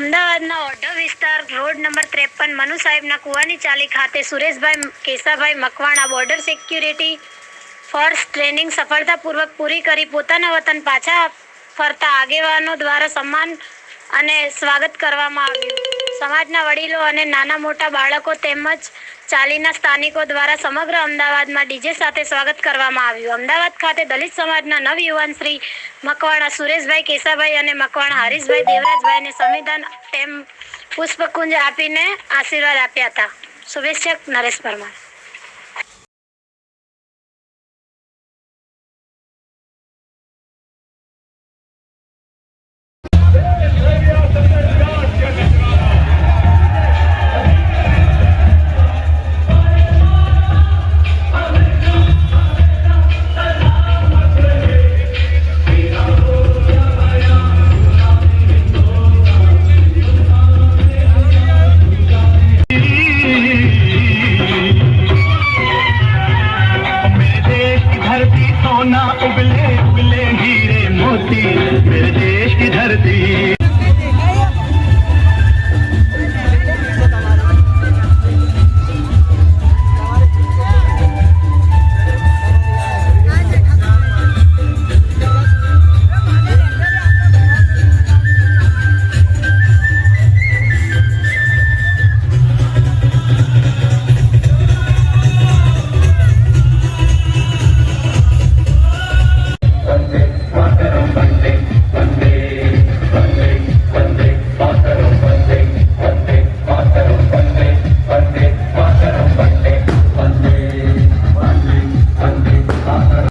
અમદાવાદના ઓઢવ વિસ્તાર road number ત્રેપન મનુ સાહેબના કુવાની ચાલી ખાતે Sureshbhai Kesabhai Makwana border security force training સફળતાપૂર્વક પૂરી કરી પોતાના વતન પાછા ફરતા આગેવાનો દ્વારા સન્માન અને સ્વાગત કરવામાં આવ્યું. સમાજના વડીલો અને નાના મોટા બાળકો તેમજ ચાલીના સ્થાનિકો દ્વારા સમગ્ર અમદાવાદમાં ડીજે સાથે સ્વાગત કરવામાં આવ્યું. અમદાવાદ ખાતે દલિત સમાજના નવયુવાન શ્રી મકવાણા સુરેશભાઈ કેસાભાઈ અને મકવાણા હરીશભાઈ દેવરાજભાઈને સંવિધાન એમ પુષ્પકુંજ આપીને આશીર્વાદ આપ્યા હતા. શુભેચ્છક નરેશ પરમાર. पर सोना उबले उबले हीरे मोती मेरे देश की धरती